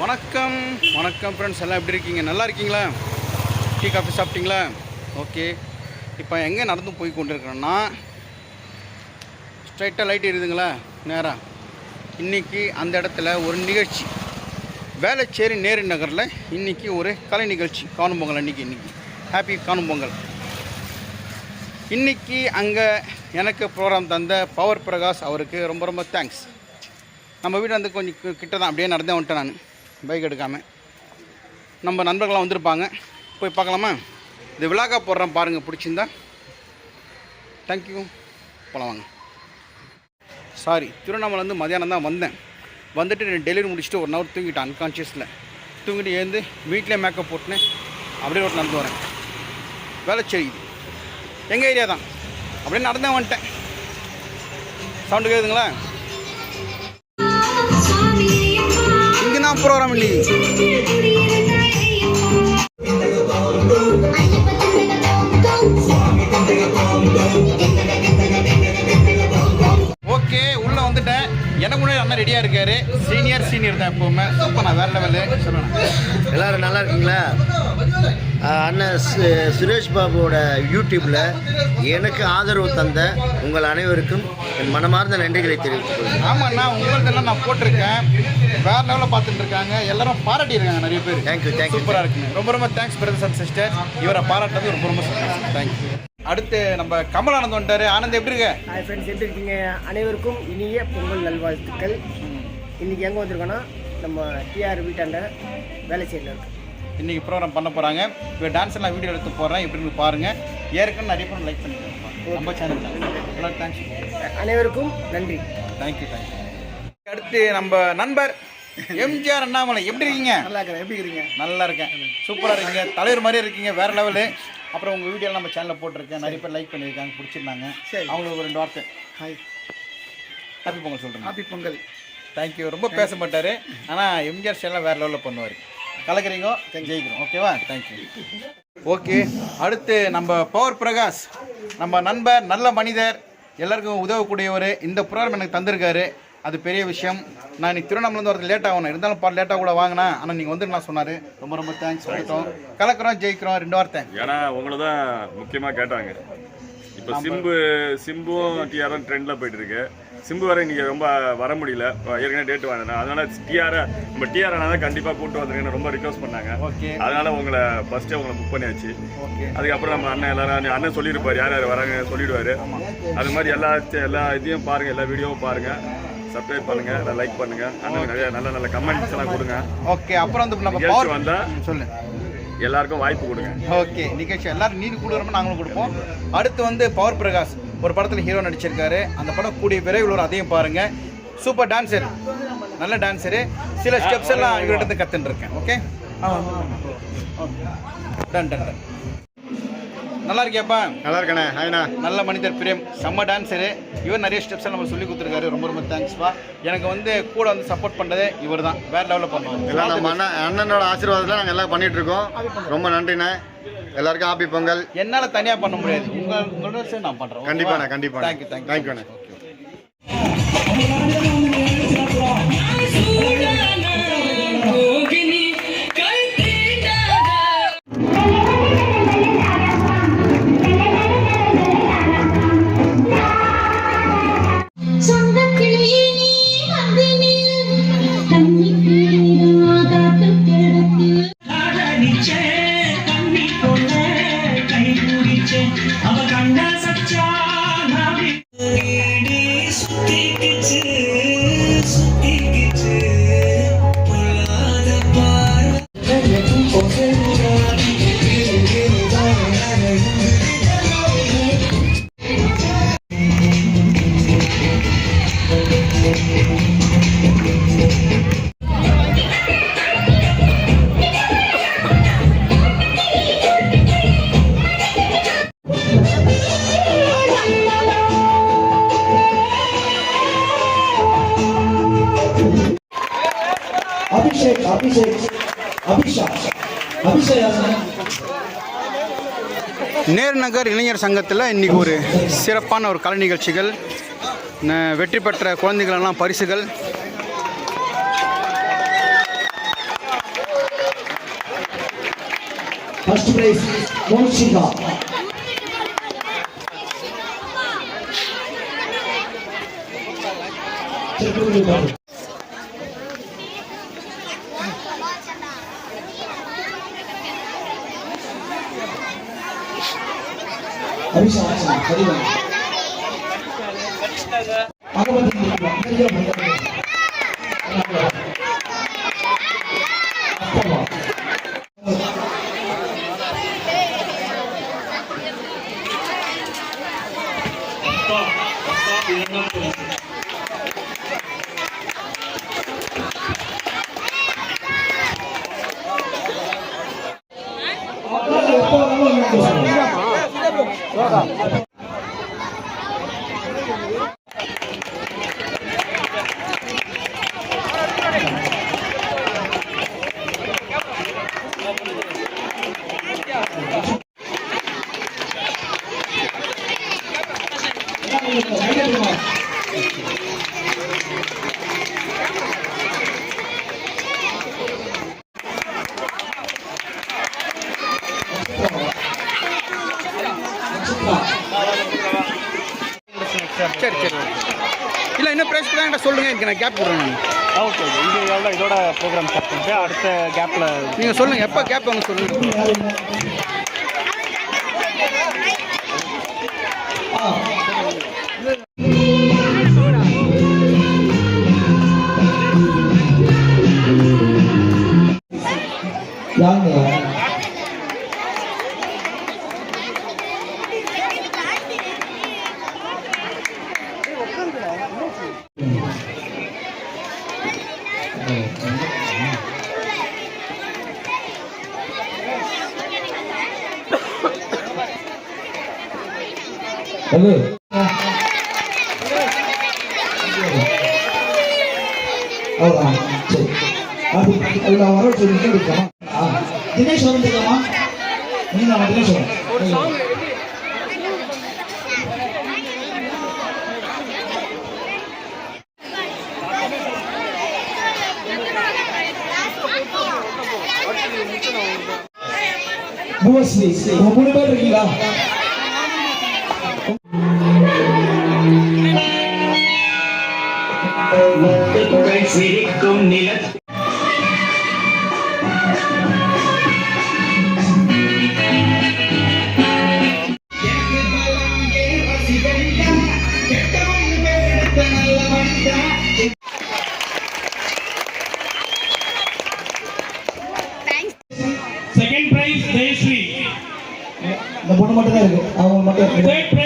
வணக்கம் வணக்கம் ஃப்ரெண்ட்ஸ் எல்லாம் எப்படி இருக்கீங்க? நல்லா இருக்கீங்களா? டீ காஃபி சாப்பிட்டீங்களா? ஓகே இப்போ எங்கே நடந்து போய் கொண்டிருக்கிறோன்னா ஸ்ட்ரைட்டாக லைட் எரியுதுங்களா நேராக இன்றைக்கி அந்த இடத்துல ஒரு நிகழ்ச்சி. வேலைச்சேரி நேரு நகரில் இன்றைக்கி ஒரு கலை நிகழ்ச்சி காணும் பொங்கல் அன்றைக்கி இன்றைக்கி ஹாப்பி காணும் பொங்கல். இன்றைக்கி அங்கே எனக்கு ப்ரோக்ராம் தந்த பவர் பிரகாஷ் அவருக்கு ரொம்ப ரொம்ப தேங்க்ஸ் நம்ம வீடு வந்து கொஞ்சம் கிட்ட தான் அப்படியே நடந்தே வந்துட்டேன் நான். பைக் எடுக்காமல் நம்ம நண்பர்கள்லாம் வந்திருப்பாங்க. போய் பார்க்கலாமா? இது விழாக்கா போடுறேன் பாருங்கள் பிடிச்சிருந்தா. தேங்க்யூ போகலாம் வாங்க. சாரி திருவண்ணாமலேருந்து மதியானம் தான் வந்தேன். வந்துட்டு நான் டெலிவரி முடிச்சுட்டு ஒரு நவர் தூங்கிட்டேன் அன்கான்ஷியஸில் தூங்கிட்டு எழுந்து வீட்டிலே மேக்கப் போட்டுனேன். அப்படியே ஒரு நடந்து வரேன். வேலை செய்யுது. எங்கள் ஏரியா தான்? அப்படியே நடந்தே வந்துட்டேன். சவுண்டு கேட்குதுங்களா இங்கே தான் ரெடியாக இருக்காரு. சீனியர் சீனியர் தான் எப்போவுமே. சூப்பர் நான் வேறு லெவலு சொல்லுவேன் எல்லாரும் நல்லா இருக்கீங்களா? அண்ணன் சுரேஷ் பாபுவோட யூடியூப்பில் எனக்கு ஆதரவு தந்த உங்கள் அனைவருக்கும் என் மனமார்ந்த நன்றிகளை தெரிவித்துக் கொள்கிறேன். ஆமாண்ணா உங்களுக்கெல்லாம் நான் போட்டிருக்கேன். வேறு லெவலில் பார்த்துட்டு இருக்காங்க. எல்லாரும் பாராட்டியிருக்காங்க நிறைய பேர். தேங்க்யூ தேங்க்யூ சூப்பராக இருக்குங்க. ரொம்ப ரொம்ப தேங்க்ஸ் பிரதர்ஸ் அண்ட் சிஸ்டர் இவரை பாராட்டுறது ரொம்ப ரொம்ப சந்தோஷம். தேங்க்யூ அடுத்து நம்ம கமலானந்த் வந்துட்டாரு. ஆனந்த் எப்படி இருக்க? ஹாய் ஃப்ரெண்ட்ஸ் எப்படி இருக்கீங்க? அனைவருக்கும் இனிய பொங்கல் நல்வாழ்த்துக்கள். இன்றைக்கி எங்கே வந்திருக்கோன்னா நம்ம டிஆர் வீட்டாண்ட வேலை செய்யல இருக்கு. இன்னைக்கு ப்ரோக்ராம் பண்ண போகிறாங்க இப்போ டான்ஸ் எல்லாம் வீடியோ எடுத்து போடுறேன். எப்படின்னு பாருங்கள் ஏற்கனவே நிறைய பேர் லைக் பண்ணிருக்காங்க. நம்ம சேனல் தேங்க்ஸ் அனைவருக்கும் நன்றி. தேங்க்யூ தேங்க்யூ அடுத்து நம்ம நண்பர் எம்ஜிஆர் அண்ணாமலை எப்படி இருக்கீங்க? நல்லா இருக்கிறேன் எப்படி இருக்கீங்க? நல்லா இருக்கேன். சூப்பராக இருக்கீங்க. தலைவர் மாதிரியே இருக்கீங்க வேறு லெவலு அப்புறம் உங்கள் வீடியோ நம்ம சேனலில் போட்டிருக்கேன். நிறைய பேர் லைக் பண்ணியிருக்காங்க பிடிச்சிருந்தாங்க. சரி. அவங்களுக்கு ஒரு ரெண்டு வார்த்தை ஹாய் ஹாப்பி பொங்கல் சொல்கிறேன் ஹாப்பி பொங்கல். தேங்க்யூ ரொம்ப பேச மாட்டார். ஆனால் எம்ஜிஆர் சேனல் வேறு லெவலில் பண்ணுவார். கலக்குறீங்க? ஜெயிக்கிறோம். ஓகேவா தேங்க்யூ ஓகே அடுத்து நம்ம பவர் பிரகாஷ். நம்ம நண்பர் நல்ல மனிதர் எல்லாருக்கும் உதவக்கூடியவர். இந்த ப்ரோக்ராம் எனக்கு தந்திருக்காரு. அது பெரிய விஷயம். நான் இன்னைக்கு திருவண்ணாமலேருந்து வரது லேட் ஆகணும். இருந்தாலும் பார் லேட்டாக கூட வாங்கினா ஆனால் நீங்கள் வந்துடலாம் சொன்னார். ரொம்ப ரொம்ப தேங்க்ஸ் சொல்லிட்டோம் கலக்குறோம் ஜெயிக்கிறோம் ரெண்டு வார்த்தை ஏன்னா உங்களை தான் முக்கியமாக கேட்டாங்க. இப்போ சிம்பு சிம்பும் டிஆரும் ட்ரெண்டில் போயிட்டு இருக்கு சிம்பு வர இன்னைக்கு ரொம்ப வர முடியல. ஏற்கனவே டேட் வாங்கினேன். அதனால டிஆர் நம்ம டிஆர் ஆனால் தான் கண்டிப்பாக கூப்பிட்டு வந்துருங்கன்னு ரொம்ப ரிக்வஸ்ட் பண்ணாங்க. ஓகே. அதனால உங்களை ஃபர்ஸ்டே உங்களை புக் பண்ணியாச்சு. ஓகே. அதுக்கப்புறம் நம்ம அண்ணன் எல்லாரும் அண்ணன் சொல்லியிருப்பார். யார் யார் வராங்க சொல்லிடுவாரு. அது மாதிரி எல்லா எல்லா இதையும் பாருங்க எல்லா வீடியோவும் பாருங்க. சப்ஸ்கிரைப் பண்ணுங்க லைக் பண்ணுங்க. அண்ணன் நிறைய நல்ல நல்ல கமெண்ட்ஸ் எல்லாம் கொடுங்க. ஓகே அப்புறம் வந்து நம்ம பவர் வந்தா சொல்லு. எல்லாருக்கும் வாய்ப்பு கொடுங்க. ஓகே நிகழ்ச்சி எல்லாரும் நீதி கொடுக்குறோம் நாங்களும் கொடுப்போம். அடுத்து வந்து பவர் பிரகாஷ் ஒரு படத்தில் ஹீரோ நடிச்சிருக்காரு. அந்த படம் கூடிய விரைவில் வரும் அதையும் பாருங்க. சூப்பர் டான்சர் நல்ல டான்சரு சில ஸ்டெப்ஸ் எல்லாம் இவர்கிட்ட இருந்து கற்றுன்னு இருக்கேன். ஓகே டன் டன் டன் நல்லா இருக்கியாப்பா? நல்லா இருக்கண்ணே. ஹாய்ண்ணா நல்ல மனிதர் பிரேம். செம்ம டான்சரு இவர் நிறைய ஸ்டெப்ஸ் எல்லாம் நம்ம சொல்லி கொடுத்துருக்காரு. ரொம்ப ரொம்ப தேங்க்ஸ்ப்பா எனக்கு வந்து கூட வந்து சப்போர்ட் பண்ணதே இவர் தான். வேற லெவலில் எல்லாம் நம்ம பண்ணுவாங்க அண்ணன் அண்ணனோட ஆசீர்வாதத்தில் நாங்கள் எல்லாம் பண்ணிட்டு இருக்கோம். ரொம்ப நன்றிண்ணே. எல்லாருக்கும் ஹாப்பி பொங்கல். என்னால் தனியாக பண்ண முடியாது. உங்கள் உங்களோட சேர்ந்து நான் பண்ணுறேன் கண்டிப்பாண்ணே கண்டிப்பாண்ணே. தேங்க்யூ தேங்க்யூ தேங்க்யூண்ணே அபிஷேக் அபிஷேக் அபிஷா அபிஷயா நேர்நகர் இளைஞர் சங்கத்தில் இன்றைக்கி ஒரு சிறப்பான ஒரு கலை நிகழ்ச்சிகள் வெற்றி பெற்ற குழந்தைகளெல்லாம் பரிசுகள். ஃபர்ஸ்ட் பிரைஸ் அபிஷா அபிஷா சரிங்க அகமது சரி சரி இன்னும் ப்ரைஸ் தான் என்கிட்ட சொல்லுங்கள் எனக்கு நான் கேப் போடுறேன் ஓகே இது எவ்வளோ இதோட ப்ரோக்ராம் ஸ்டார்ட் பண்ணிட்டு அடுத்த கேப்பில் நீங்கள் சொல்லுங்கள் எப்போ கேப் வாங்க சொல்லுங்கள் அவ்வளோதான் சரி அப்படி அதில் வர சொல்லிட்டு இருக்கமா தினேஷ் வந்துருக்கமா நீங்க நம்ம தினேஷ் வரும் பூவஸ்ரீ உங்க மூணு பேர் இருக்கீங்களா Second prize, Jayashree. இந்த பொண்ணு மட்டும் தான் இருக்கு அவங்க மட்டும்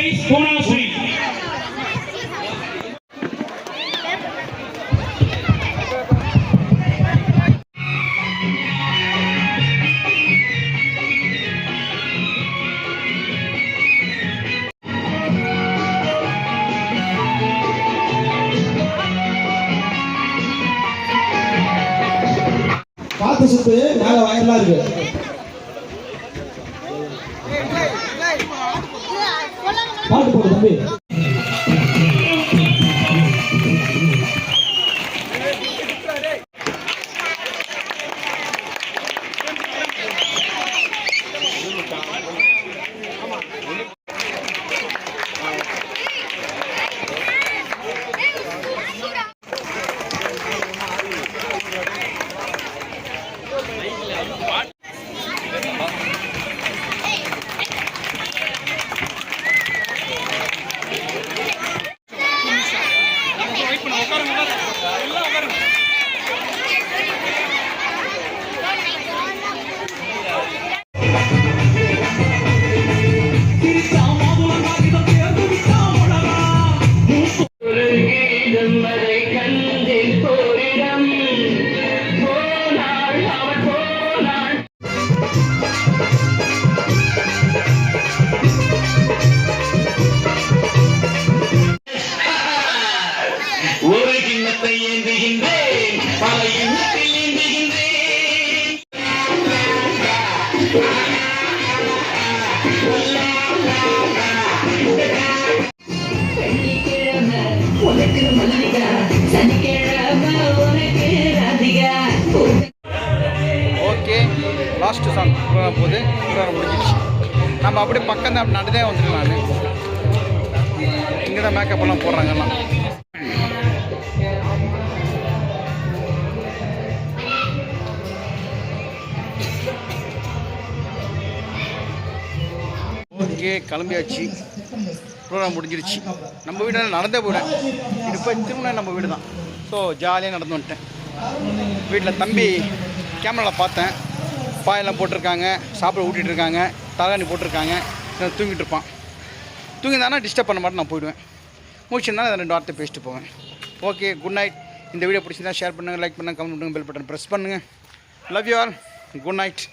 காத்து சுத்து மேல வயர்லாம் இருக்கு பாட்டு போடு தம்பி ஓகே லாஸ்ட் சாங் போது முடிஞ்சிடுச்சு நம்ம அப்படியே பக்கம் தான் நடந்தே வந்துடலாம் இங்கே தான் மேக்கப்லாம் போடுறாங்கலாம். ஓகே கிளம்பியாச்சு. ப்ரோக்ராம் முடிஞ்சிருச்சு. நம்ம வீடு நடந்தே போயிட்டேன் இது போய் திரும்ப நம்ம வீடு தான் ஸோ ஜாலியாக நடந்து வந்துட்டேன். வீட்டில் தம்பி கேமராவில் பார்த்தேன். பாயெல்லாம் போட்டிருக்காங்க. சாப்பிட ஊட்டிகிட்டு இருக்காங்க தலகாணி போட்டிருக்காங்க. தூங்கிட்டு இருப்பான். தூங்கிதானா டிஸ்டர்ப் பண்ண மாட்டேன் நான் போயிடுவேன். முடிச்சிருந்தா அதை ரெண்டு வார்த்தை பேசிட்டு போவேன். ஓகே குட் நைட் இந்த வீடியோ பிடிச்சிருந்தா ஷேர் பண்ணுங்கள் லைக் பண்ணுங்கள் கமெண்ட் பண்ணுங்கள் பெல் பட்டன் ப்ரெஸ் பண்ணுங்கள் love you all good night